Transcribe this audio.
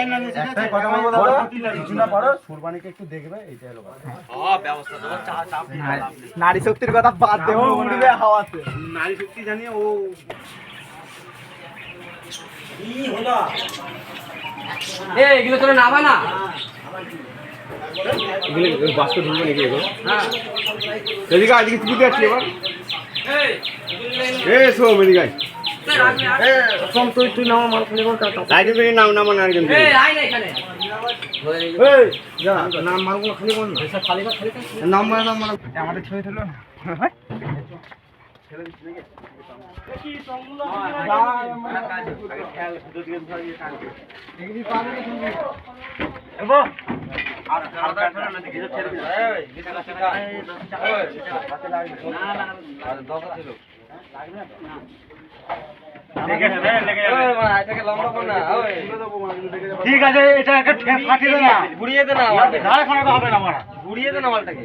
একটাই কথা বলব দাদা? কিছু না পারো সুরবানিকে একটু দেখবে এইটাই হলো কথা। নারী শক্তির কথা বাদ দেবো উড়বে হাওয়াতে। নারী শক্তি জানিয়ে ও এ এগুলো তোরা নাবা না। এগুলো বাস্তব ঢুকবে নাকি এগুলো? এদিকে আজকে তুই যাচ্ছি এবার। এ এদিকে আইটেম থেকে নাম নামা না। আমাদের ঠিক আছে এটা একটা ফাটিয়ে দে না। ঘুরিয়ে দে না ধারে হবে না মারা। ঘুরিয়ে দে না মালটাকে।